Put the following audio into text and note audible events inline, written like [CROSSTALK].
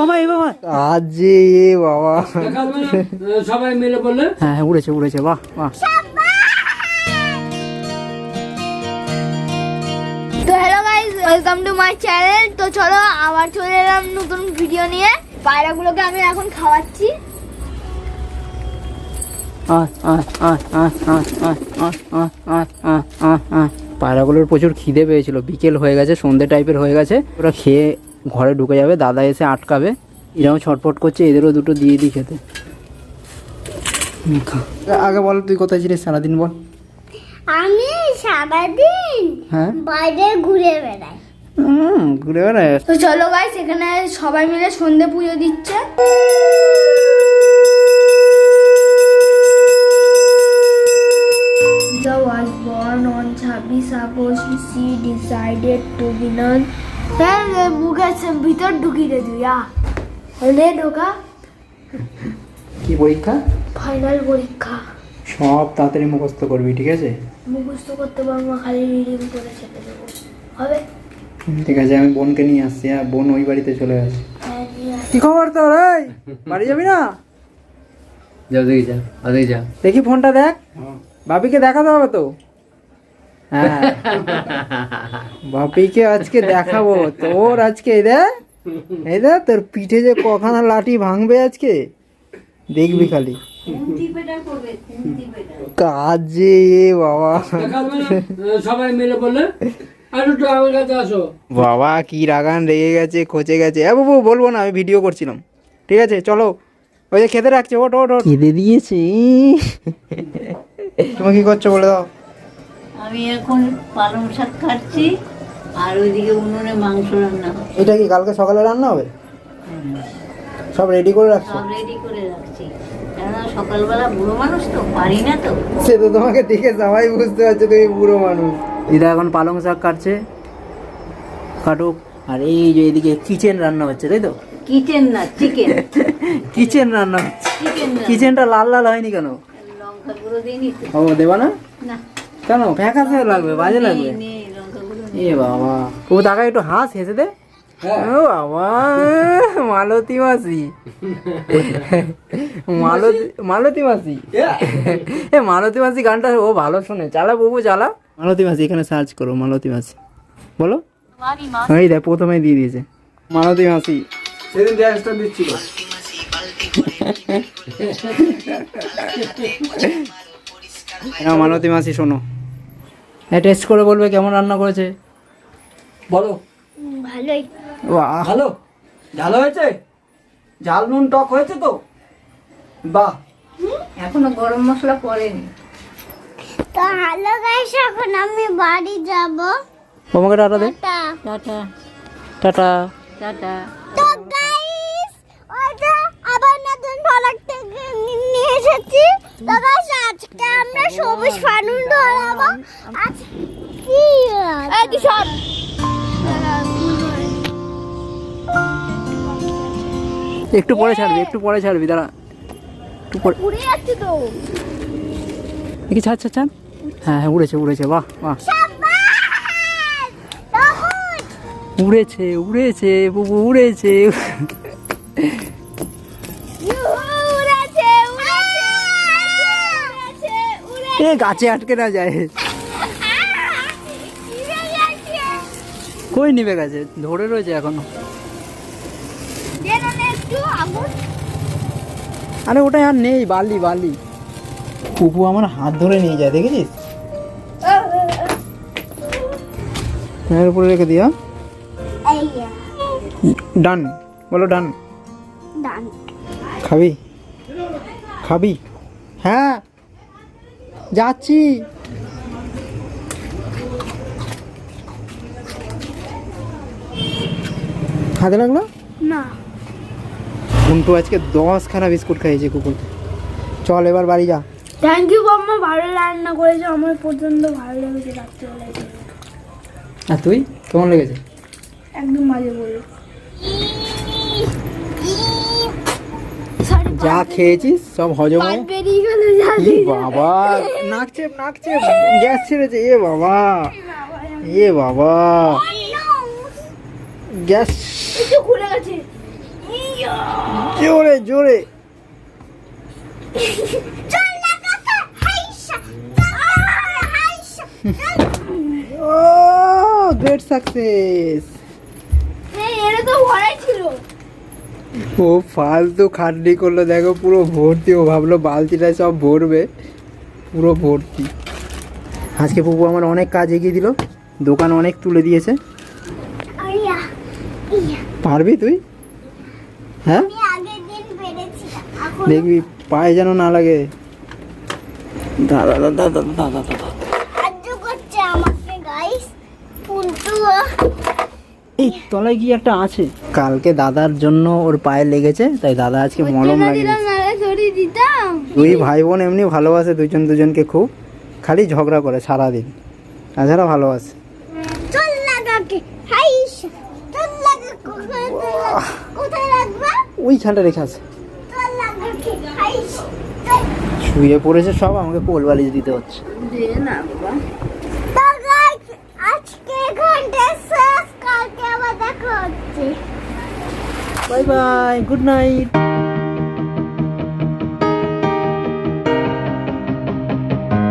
বাবা এ বাবা আজে এ বাবা সবাই মিলে বললে হ্যাঁ উড়েছে উড়েছে বাহ বাহ তো hello guys welcome to my channel তো চলো আবার চলে এলাম নতুন ভিডিও নিয়ে পায়রাগুলোকে আমি এখন খাওয়াচ্ছি পায়রাগুলোর প্রচুর খিদে পেয়েছিল বিকেল হয়ে গেছে সন্ধে টাইপের হয়ে গেছে ওরা খেয়ে ঘরে ঢুকে যাবে দাদা এসে আটকাবে। এরকম ছটফট করছে এদেরও দুটো দিয়ে দিই খেতে। আগে বল তুই কোথায় ছিলিস সারাদিন বল। আমি সারাদিন হ্যাঁ? বাইরে ঘুরে বেড়াই। হুম, ঘুরে বেড়ায় তো চলো গাইস এখানে সবাই মিলে সন্ধে পুজো দিচ্ছে। The was born on 26 August. She decided to be nun. হ্যাঁ ভিতর ঢুকি রে তুই ঢোকা। কি পরীক্ষা? ফাইনাল পরীক্ষা। সব তাড়াতাড়ি মুখস্থ করবি ঠিক আছে? মুখস্থ করতে পারব না, খালি রিডিং করে ছেড়ে দেবো। হবে? ঠিক আছে আমি বোনকে নিয়ে আসছি হ্যাঁ বোন ওই বাড়িতে চলে গেছে। হ্যাঁ। কি খবর তোর এই? বাড়ি যাবি না? যাও দেখি যা ওদিকে যা দেখি ফোনটা দেখ। বাপিকে দেখাতে হবে তো। হ্যাঁ। বাপিকে আজকে দেখাবো। তোর আজকে এই দেখ এই দেখ তোর পিঠে যে কখানা লাঠি ভাঙবে আজকে দেখবি খালি। কাজে বাবা। সবাই মিলে বললে বাবা কি রাগান রেগে গেছে খচে গেছে। এ বাবু বলব না আমি ভিডিও করছিলাম। ঠিক আছে চলো। ওই যে খেতে রাখছে ওট ওট ওট খেতে দিয়েছি। তুমি কি করছ বলে দাও? আমি এখন পালং শাক খাচ্ছি আর ওইদিকে উনুনে মাংস রান্না এটা কি কালকে সকালে রান্না হবে? সব রেডি করে রাখছো? সব রেডি করে রাখছি। কেননা সকালবেলা বুড়ো মানুষ তো পারি না তো। সে তো তোমাকে দেখে সবাই বুঝতে পারছে তুমি বুড়ো মানুষ। দিদা এখন পালং শাক কাটছে কাটুক। আর এই যে এদিকে কিচেন রান্না হচ্ছে তাই তো? কিচেন না চিকেন। [LAUGHS] কিচেন রান্না হচ্ছে। কিচেনটা লাল লাল হয়নি কেন? লঙ্কা গুঁড়ো দিইনি ও দেবা না? না। কেন? ফ্যাকাসে লাগবে বাজে লাগবে। এ বাবা। ও তাকে একটু হাস হেসে দে। ও বাবা মালতী মাসি। মালতী মালতী মাসি। এ মালতী মাসি গানটা ও ভালো শোনে। চালা বাবু চালা। মালতী মাসি এখানে সার্চ করো মালতী মাসি। বলো। এই দেখ প্রথমে দিয়ে দিয়েছে। মালতী মাসি। সেদিন গ্যাসটা দিচ্ছিল। [LAUGHS] হ্যাঁ মালতী মাসি শোনো। হ্যাঁ টেস্ট করে বলবে কেমন রান্না করেছে। বলো। ভালোই। বাহ। ভালো? ভালো হয়েছে? ঝাল নুন টক হয়েছে তো? বাহ। এখনও গরম মশলা পড়েনি তো হ্যালো গাইস এখন আমি বাড়ি যাব। তোমাকে টাটা দে। টাটা। টাটা। টাটা তো গাইস ওইটা আবার নতুন প্রোডাক্ট থেকে নি- নিয়ে এসেছি। আজকে আমরা সবুজ ফানুন ধরাবো। সব একটু পরে ছাড়বি একটু পরে ছাড়বি দাঁড়া। একটু পরে উড়ে যাচ্ছে তো। দেখি ছাড় ছাড় ছাড়। হ্যাঁ হ্যাঁ উড়েছে উড়েছে বাহ বাহ। উড়েছে উড়েছে বুবু উড়েছে। এ গাছে আটকে না যায়। কই নিবে গাছে? ধরে রয়েছে এখনও। আরে ওটা আর নেই বালি বালি। পুপু আমার হাত ধরে নিয়ে যায় দেখেছিস? এর উপরে রেখে দিয়া ডান বলো ডান। ডান। খাবি? খাবি? হ্যাঁ। যাচ্ছি। হাতে লাগল? না। কুন্টু আজকে দশখানা বিস্কুট খাইয়েছে কুকুর। চল এবার বাড়ি যা। থ্যাংক ইউ বাম্মা। ভালো রান্না করেছে। আমার পর্যন্ত ভালো লেগেছে রাত্রিবেলায় আর তুই? কেমন লেগেছে? একদম মাঝে বলল যা খেয়েছিস সব হজম এ বাবা নাকছে নাকছে গ্যাস ছেড়েছে এ বাবা এ বাবা। গ্যাস খুলে গেছে। জোরে জোরে। ও গ্রেট সাকসেস এটা তো ভরাই ছিল। ও ফালতু খাটনি করল দেখো পুরো ভর্তি। ও ভাবলো বালতিটা সব ভরবে। পুরো ভর্তি। আজকে পুপু আমার অনেক কাজ এগিয়ে দিল। দোকান অনেক তুলে দিয়েছে। পারবি তুই? হ্যাঁ? আমি আগের দিন পেরেছিলাম এখন দেখবি পায়ে যেন না লাগে। দাদা দাদা দাদা দাদা দাদা। এই তলায় কি একটা আছে? কালকে দাদার জন্য ওর পায়ে লেগেছে তাই দাদা আজকে মলম লাগিয়ে দিতাম। দুই ভাই বোন এমনি ভালোবাসে দুজন দুজনকে খুব খালি ঝগড়া করে সারাদিন। তাছাড়া ভালোবাসে না না ওইখানটা রেখে আছে। না শুয়ে পড়েছে সব আমাকে কোল বালিশ দিতে হচ্ছে। তো গাইস আজকে ঘণ্টা শেষ কালকে আবার দেখা হচ্ছে বাই বাই গুড নাইট